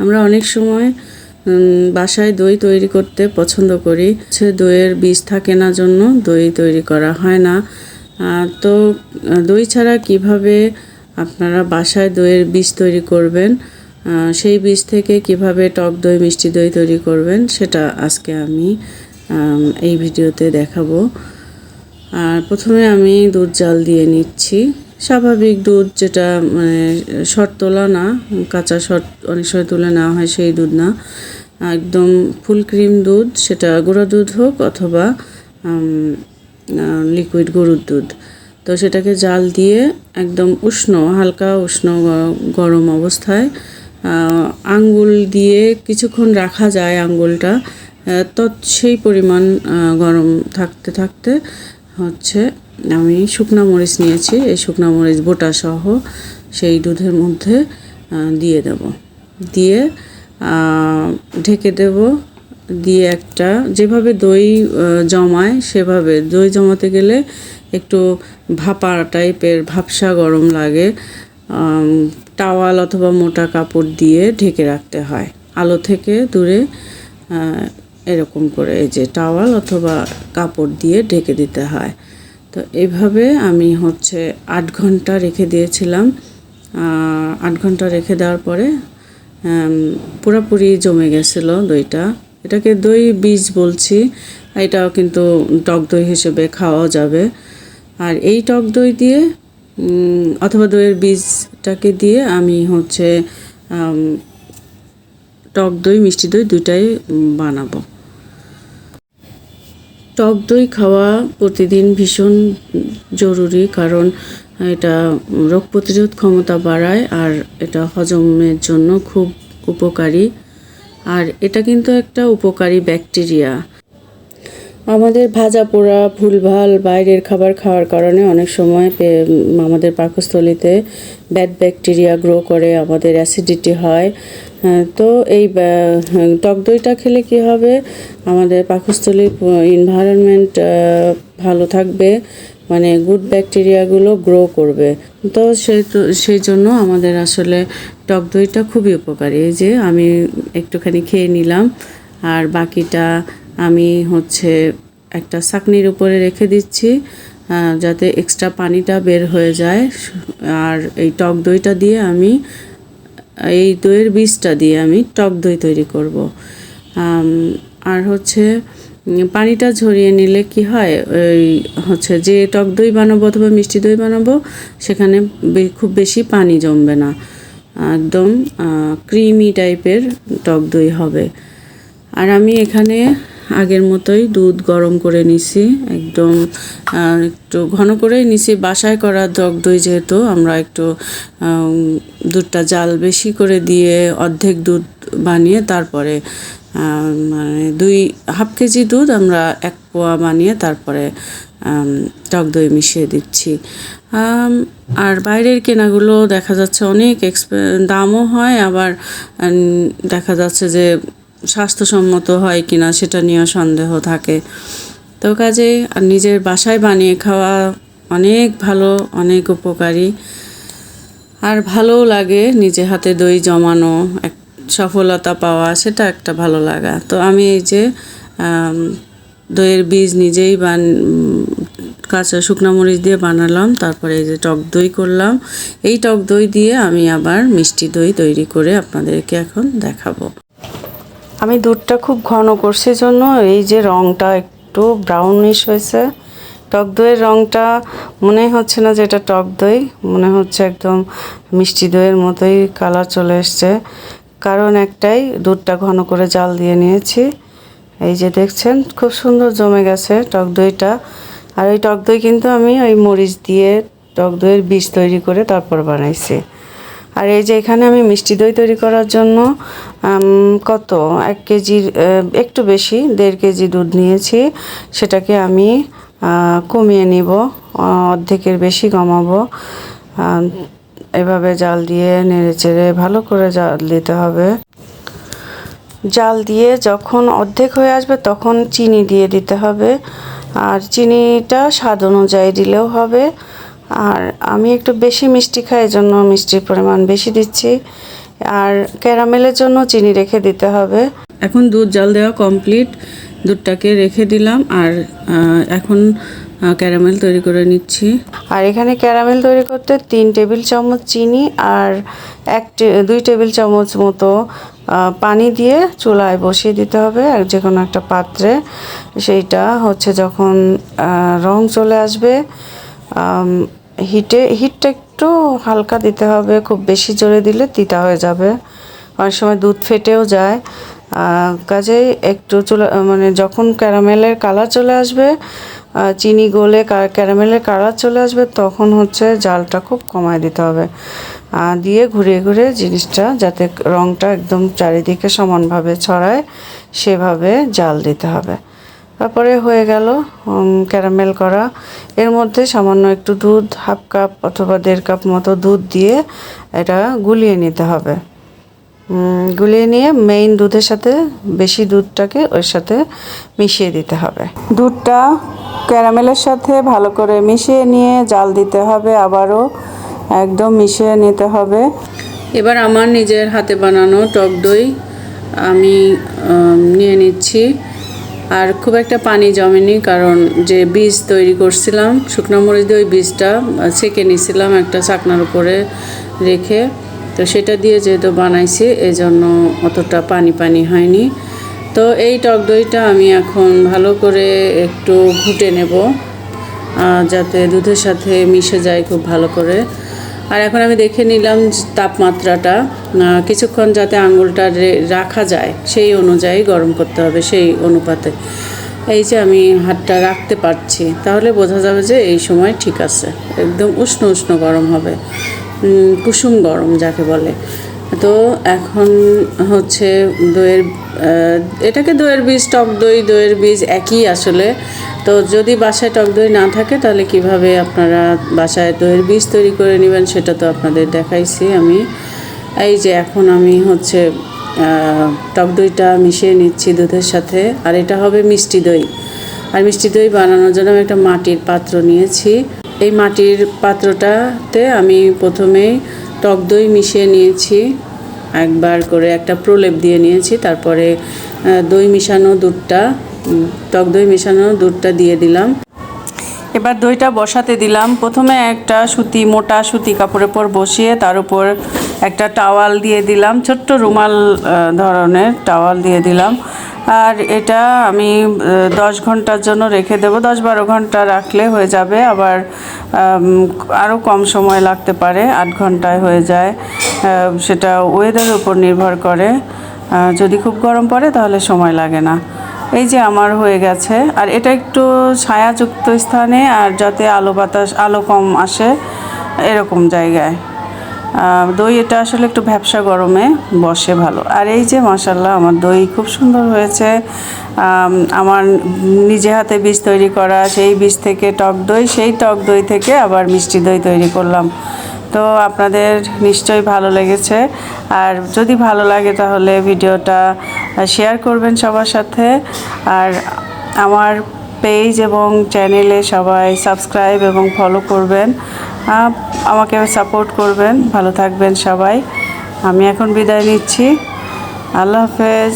আমরা অনেক সময় বাসায় দই তৈরি করতে পছন্দ করি। সে দইয়ের বীজ থাকে না জন্য দই তৈরি করা হয় না। তো, দই ছাড়া কীভাবে আপনারা বাসায় দইয়ের বীজ তৈরি করবেন? সেই বীজ থেকে কীভাবে টক দই, মিষ্টি দই তৈরি করবেন সেটা আজকে আমি, এই ভিডিওতে দেখাবো। আর প্রথমে আমি দুধ জাল দিয়ে নিচ্ছি। স্বাভাবিক দুধ যেটা মানে শর্ট তোলা না, কাঁচা শর্ট অনেক সময় তুলে নেওয়া হয় সেই দুধ না। একদম ফুল ক্রিম দুধ, সেটা গুঁড়া দুধ হোক অথবা লিকুইড গরুর দুধ। তো সেটাকে জাল দিয়ে একদম উষ্ণ, হালকা উষ্ণ গরম অবস্থায় আঙ্গুল দিয়ে কিছুক্ষণ রাখা যায় আঙ্গুলটা তৎ সেই পরিমাণ গরম থাকতে থাকতে হচ্ছে আমি শুকনা মরিচ নিয়েছি, এই শুকনা মরিচ বোটা সহ সেই দুধের মধ্যে দিয়ে দেব। দিয়ে ঢেকে দেব। দিয়ে একটা, যেভাবে দই জমায় সেভাবে, দই জমাতে গেলে একটু ভাপা টাইপের ভাপসা গরম লাগে টাওয়াল অথবা মোটা কাপড় দিয়ে ঢেকে রাখতে হয়। আলো থেকে দূরে এরকম করে, এই যে টাওয়াল অথবা কাপড় দিয়ে ঢেকে দিতে হয়। তো এভাবে আমি হচ্ছে আট ঘণ্টা রেখে দিয়েছিলাম। আট ঘণ্টা রেখে দেওয়ার পরে পুরাপুরি জমে গেছিল দইটা। এটাকে দই বীজ বলছি এটাও কিন্তু টক দই হিসেবে খাওয়া যাবে। আর এই টক দই দিয়ে অথবা দইয়ের বীজটাকে দিয়ে আমি হচ্ছে টক দই মিষ্টি দই দুইটাই উম, বানাবো। টক দই খাওয়া প্রতিদিন ভীষণ জরুরি, কারণ এটা রোগ প্রতিরোধ ক্ষমতা বাড়ায় আর এটা হজমের জন্য খুব উপকারী। আর এটা কিন্তু একটা উপকারী ব্যাকটেরিয়া। আমাদের ভাজা পোড়া ভুলভাল বাইরের খাবার খাওয়ার কারণে অনেক সময় আমাদের পাকস্থলিতে ব্যাড ব্যাকটেরিয়া গ্রো করে আমাদের অ্যাসিডিটি হয়। তো এই হ্যাঁ, টক দইটা খেলে কি হবে? আমাদের পাকস্থলীর এনভায়রনমেন্ট ভালো থাকবে মানে গুড ব্যাকটেরিয়াগুলো গ্রো করবে। তো সেই তো সেই জন্য আমাদের আসলে টক দইটা খুবই উপকারী। যে আমি একটুখানি খেয়ে নিলাম আর বাকিটা আমি হচ্ছে একটা ছাকনির উপরে রেখে দিচ্ছি যাতে এক্সট্রা পানিটা বের হয়ে যায়। আর এই টক দইটা দিয়ে আমি, এই দইয়ের বীজটা দিয়ে আমি টক দই তৈরি করব। আর হচ্ছে, পানিটা ঝরিয়ে নিলে কি হয় ওই হচ্ছে যে টক দই বানাবো অথবা মিষ্টি দই বানাবো, সেখানে খুব বেশি পানি জমবে না। একদম ক্রিমি টাইপের টক দই হবে। আর আমি এখানে আগের মতোই দুধ গরম করে নিছি। একদম একটু ঘন করেই নিছি। বাসায় করা টক দই যেহেতু, আমরা একটু দুধটা জাল বেশি করে দিয়ে অর্ধেক দুধ বানিয়ে তারপরে মানে দুই হাফ কেজি দুধ আমরা এক পোয়া বানিয়ে তারপরে টক দই মিশিয়ে দিচ্ছি। আর বাইরের কেনাগুলো দেখা যাচ্ছে অনেক এক্সপে, দামও হয়, আবার দেখা যাচ্ছে যে স্বাস্থ্যসম্মত হয় কিনা সেটা নিয়েও সন্দেহ থাকে। তো কাজে আর নিজের বাসায় বানিয়ে খাওয়া অনেক ভালো, অনেক উপকারী। আর ভালোও লাগে নিজে হাতে দই জমানো, এক সফলতা পাওয়া, সেটা একটা ভালো লাগা। তো আমি এই যে দইয়ের বীজ নিজেই বান, কাঁচা শুকনো মরিচ দিয়ে বানালাম, তারপরে এই যে টক দই করলাম। এই টক দই দিয়ে আমি আবার মিষ্টি দই তৈরি করে আপনাদেরকে এখন দেখাবো। আমি দুধটা খুব ঘন করছি জন্য এই যে রংটা একটু ব্রাউনিশ হয়েছে। টক দইয়ের রংটা মনে হচ্ছে না যে এটা টক দই, মনে হচ্ছে একদম মিষ্টি দইয়ের মতোই কালার চলে এসছে। কারণ একটাই, দুধটা ঘন করে জাল দিয়ে নিয়েছি। এই যে দেখছেন, খুব সুন্দর জমে গেছে টক দইটা। আর ওই টক দই কিন্তু আমি ওই মরিচ দিয়ে টক দইয়ের বীজ তৈরি করে তারপর বানাইছি। আর এই যে এখানে আমি মিষ্টি দই তৈরি করার জন্য কত? এক কেজির একটু বেশি, দেড় কেজি দুধ নিয়েছি। সেটাকে আমি কমিয়ে নিব অর্ধেকের বেশি কমাবো। এভাবে জাল দিয়ে নেড়ে চেড়ে ভালো করে জাল দিতে হবে। জাল দিয়ে যখন অর্ধেক হয়ে আসবে তখন চিনি দিয়ে দিতে হবে। আর চিনিটা স্বাদ অনুযায়ী দিলেও হবে। আর আমি একটু বেশি মিষ্টি খাই জন্য মিষ্টির পরিমাণ বেশি দিচ্ছি। আর ক্যারামেলের জন্য চিনি রেখে দিতে হবে। এখন দুধ জাল দেওয়া কমপ্লিট দুধটাকে রেখে দিলাম আর এখন ক্যারামেল তৈরি করে নিচ্ছি। আর এখানে ক্যারামেল তৈরি করতে তিন টেবিল চামচ চিনি আর এক দুই টেবিল চামচ মতো পানি দিয়ে চুলায় বসিয়ে দিতে হবে আর যে কোনো একটা পাত্রে। সেইটা হচ্ছে যখন রং চলে আসবে হিটে, হিটটা একটু হালকা দিতে হবে, খুব বেশি জোরে দিলে তিতা হয়ে যাবে। অনেক সময় দুধ ফেটেও যায়। কাজেই একটু চুলা মানে যখন ক্যারামেলের কালার চলে আসবে চিনি গলে ক্যারামেলের কালার চলে আসবে, তখন হচ্ছে জালটা খুব কমায় দিতে হবে। দিয়ে ঘুরিয়ে ঘুরিয়ে জিনিসটা যাতে রংটা একদম চারিদিকে সমানভাবে ছড়ায়, সেভাবে জাল দিতে হবে। তারপরে হয়ে গেল ক্যারামেল করা। এর মধ্যে সামান্য একটু দুধ হাফ কাপ অথবা দেড় কাপ মতো দুধ দিয়ে এটা গুলিয়ে নিতে হবে। গুলিয়ে নিয়ে মেইন দুধের সাথে বেশি দুধটাকে ওর সাথে মিশিয়ে দিতে হবে। দুধটা ক্যারামেলের সাথে ভালো করে মিশিয়ে নিয়ে জাল দিতে হবে আবারও একদম মিশিয়ে নিতে হবে। এবার আমার নিজের হাতে বানানো টক দই আমি নিয়ে নিচ্ছি। আর খুব একটা পানি জমেনি, কারণ যে বীজ তৈরি করছিলাম, শুকনো মরিচ দিয়ে ওই বীজটা ছেঁকে নিয়েছিলাম একটা চাকনার উপরে রেখে। তো সেটা দিয়ে যেহেতু বানাইছি এই জন্য অতটা পানি পানি হয়নি। তো এই টক দইটা আমি এখন ভালো করে একটু ঘুটে নেব যাতে দুধের সাথে মিশে যায় খুব ভালো করে। আর এখন আমি দেখে নিলাম তাপমাত্রাটা। কিছুক্ষণ যাতে আঙুলটা রাখা যায়, সেই অনুযায়ী গরম করতে হবে, সেই অনুপাতে। এই যে আমি হাতটা রাখতে পারছি, তাহলে বোঝা যাবে যে এই সময় ঠিক আছে। একদম উষ্ণ উষ্ণ গরম হবে। কুসুম গরম যাকে বলে। তো এখন হচ্ছে দইয়ের এটাকে দইয়ের বীজ, টক দই, দইয়ের বীজ একই আসলে। তো যদি বাসায় টক দই না থাকে, তাহলে কীভাবে আপনারা বাসায় দইয়ের বীজ তৈরি করে নেবেন, সেটা তো আপনাদের দেখাইছি আমি। এই যে এখন আমি হচ্ছে টক দইটা মিশিয়ে নিচ্ছি দুধের সাথে, আর এটা হবে মিষ্টি দই। আর মিষ্টি দই বানানোর জন্য আমি একটা মাটির পাত্র নিয়েছি। এই মাটির পাত্রটাতে আমি প্রথমেই টক দই মিশিয়ে নিয়েছি, একবার করে একটা প্রলেপ দিয়ে নিয়েছি, তারপরে দই মিশানো দুধটা টক দই মিশানো দুধটা দিয়ে দিলাম। এবার দইটা বসাতে দিলাম। প্রথমে একটা সুতি, মোটা সুতি কাপড়ের পর বসিয়ে তার উপর একটা টাওয়াল দিয়ে দিলাম। ছোট্ট রুমাল ধরনের টাওয়াল দিয়ে দিলাম। আর এটা আমি দশ ঘণ্টার জন্য রেখে দেবো। দশ বারো ঘণ্টা রাখলে হয়ে যাবে। আবার আরও কম সময় লাগতে পারে। আট ঘন্টায় হয়ে যায়। সেটা ওয়েদারের উপর নির্ভর করে। যদি খুব গরম পড়ে তাহলে সময় লাগে না। এই যে আমার হয়ে গেছে। আর এটা একটু ছায়াযুক্ত স্থানে আর যাতে আলো বাতাস, আলো কম আসে এরকম জায়গায়। দই এটা আসলে একটু ভ্যাবসা গরমে বসে ভালো। আর এই যে মাসাল্লাহ আমার দই খুব সুন্দর হয়েছে। আমার নিজে হাতে বীজ তৈরি করা, সেই বীজ থেকে টক দই, সেই টক দই থেকে আবার মিষ্টি দই তৈরি করলাম। তো আপনাদের নিশ্চয়ই ভালো লেগেছে। আর যদি ভালো লাগে তাহলে ভিডিওটা শেয়ার করবেন সবার সাথে। আর আমার পেজ এবং চ্যানেলে সবাই সাবস্ক্রাইব এবং ফলো করবেন। আমাকে সাপোর্ট করবেন। ভালো থাকবেন সবাই। আমি এখন বিদায় নিচ্ছি। আল্লাহ হাফেজ।